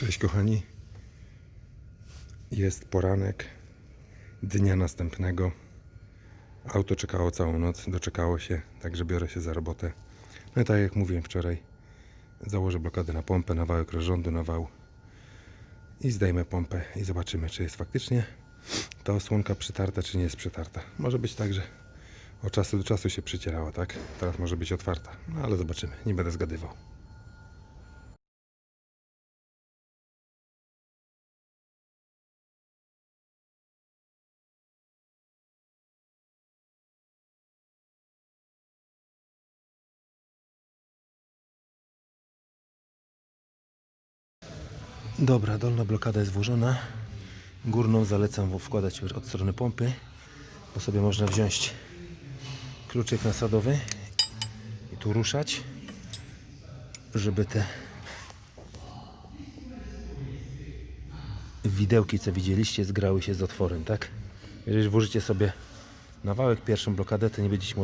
Cześć kochani. Jest poranek dnia następnego. Auto czekało całą noc, doczekało się, także biorę się za robotę. No i tak jak mówiłem wczoraj, założę blokadę na pompę, na wałek rozrządu, na wał i zdejmę pompę i zobaczymy, czy jest faktycznie ta osłonka przytarta, czy nie jest przytarta. Może być tak, że od czasu do czasu się przycierała, tak? Teraz może być otwarta, no ale zobaczymy, nie będę zgadywał. Dobra, dolna blokada jest włożona. Górną zalecam wkładać od strony pompy, bo sobie można wziąć kluczyk nasadowy i tu ruszać, żeby te widełki, co widzieliście, zgrały się z otworem, tak? Jeżeli włożycie sobie na wałek pierwszą blokadę, to nie będziecie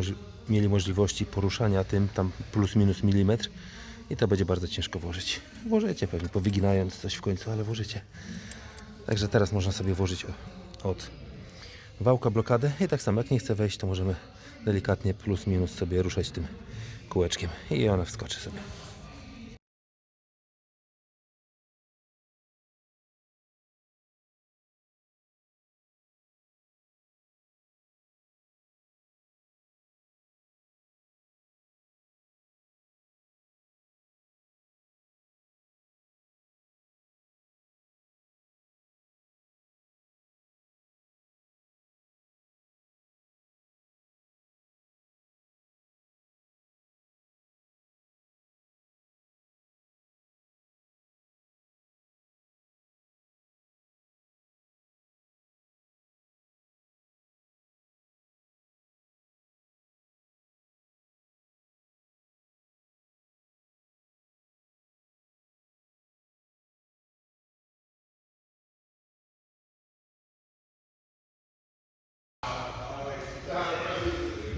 mieli możliwości poruszania tym tam plus minus milimetr i to będzie bardzo ciężko włożyć. Włożycie pewnie, powyginając coś w końcu, ale włożycie. Także teraz można sobie włożyć od wałka blokadę i tak samo jak nie chce wejść, to możemy delikatnie plus minus sobie ruszać tym kółeczkiem i ona wskoczy sobie.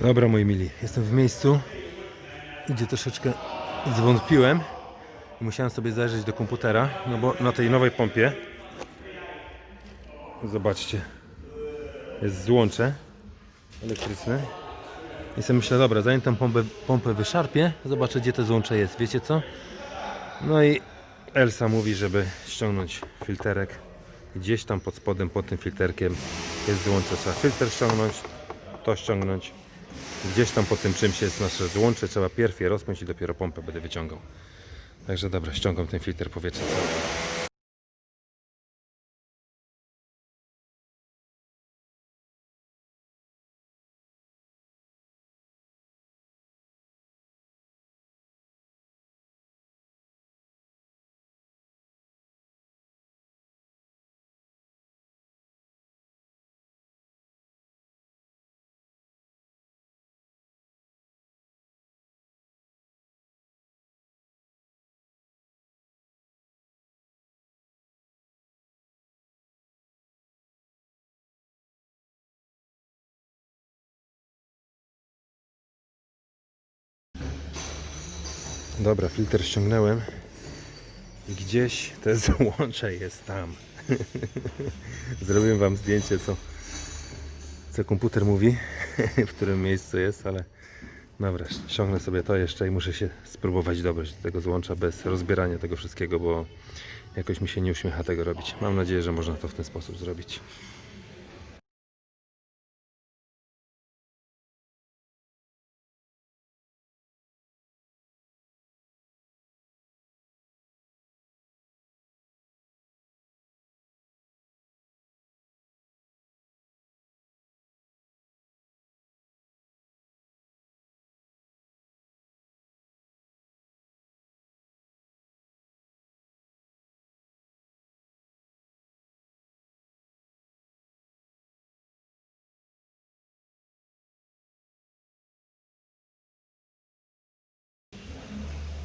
Dobra moi mili, jestem w miejscu, gdzie troszeczkę zwątpiłem i musiałem sobie zajrzeć do komputera, no bo na tej nowej pompie zobaczcie jest złącze elektryczne. I sobie myślę, dobra, zanim tą pompę, pompę wyszarpię, zobaczę gdzie to złącze jest, wiecie co? No i Elsa mówi, żeby ściągnąć filterek. Gdzieś tam pod spodem, pod tym filterkiem jest złącze, trzeba filtr ściągnąć, to ściągnąć Gdzieś tam po tym czymś jest nasze złącze, trzeba pierw je rozpiąć i dopiero pompę będę wyciągał. Także dobra, ściągam ten filtr powietrza cały. Dobra, filtr ściągnąłem. Gdzieś te złącze jest tam. Zrobiłem wam zdjęcie, co, co komputer mówi, w którym miejscu jest, ale dobra, ściągnę sobie to jeszcze i muszę się spróbować dobrać do tego złącza bez rozbierania tego wszystkiego, bo jakoś mi się nie uśmiecha tego robić. Mam nadzieję, że można to w ten sposób zrobić.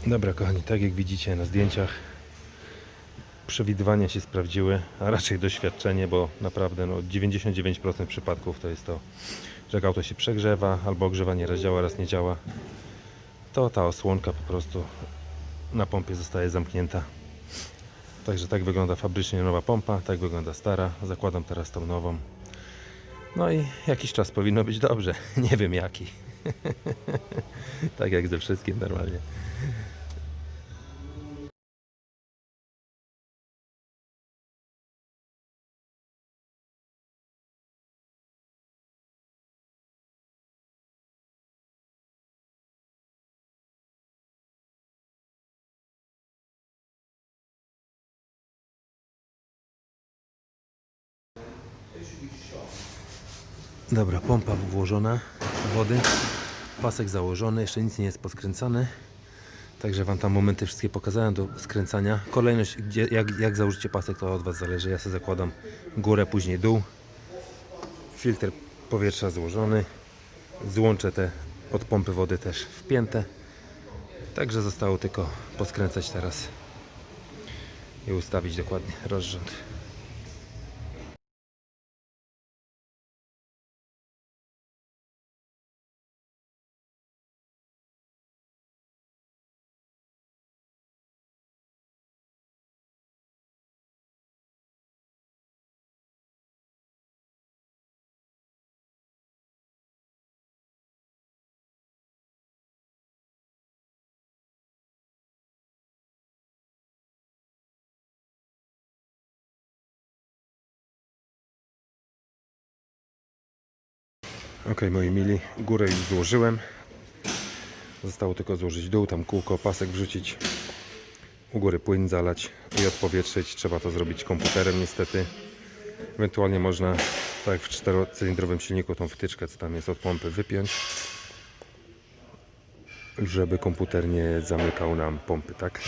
Dobra kochani, tak jak widzicie na zdjęciach przewidywania się sprawdziły, a raczej doświadczenie, bo naprawdę no, 99% przypadków to jest to, że auto się przegrzewa albo ogrzewanie raz działa, raz nie działa, to ta osłonka po prostu na pompie zostaje zamknięta Także tak wygląda fabrycznie nowa pompa, tak wygląda stara. Zakładam teraz tą nową. No i jakiś czas powinno być dobrze. Nie wiem jaki. tak jak ze wszystkim normalnie. Dobra, pompa włożona, wody, pasek założony, jeszcze nic nie jest poskręcane. Także Wam tam momenty wszystkie pokazałem do skręcania. Kolejność, gdzie, jak, jak założycie pasek, to od Was zależy. Ja sobie zakładam górę, później dół. Filtr powietrza złożony. Złącze te od pompy wody też wpięte. Także zostało tylko poskręcać teraz i ustawić dokładnie rozrząd. Ok, moi mili, górę już złożyłem. Zostało tylko złożyć dół, tam kółko, pasek wrzucić. U góry płyn zalać i odpowietrzyć. Trzeba to zrobić komputerem niestety. Ewentualnie można, tak jak w czterocylindrowym silniku, tą wtyczkę, co tam jest od pompy, wypiąć. Żeby komputer nie zamykał nam pompy, tak?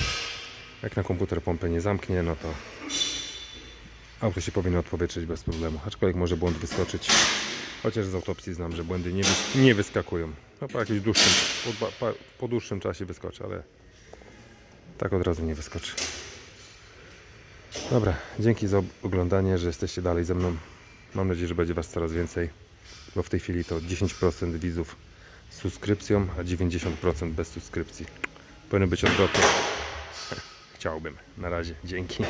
Jak na komputer pompę nie zamknie, no to auto się powinno odpowietrzyć bez problemu. Aczkolwiek może błąd wyskoczyć. Chociaż z autopsji znam, że błędy nie, wys- nie wyskakują. No po jakimś dłuższym, po, pa- po dłuższym czasie wyskoczy, ale tak od razu nie wyskoczy. Dobra, dzięki za oglądanie, że jesteście dalej ze mną. Mam nadzieję, że będzie Was coraz więcej, bo w tej chwili to 10% widzów z subskrypcją, a 90% bez subskrypcji. Powinno być odwrotnie. Chciałbym. Na razie, dzięki.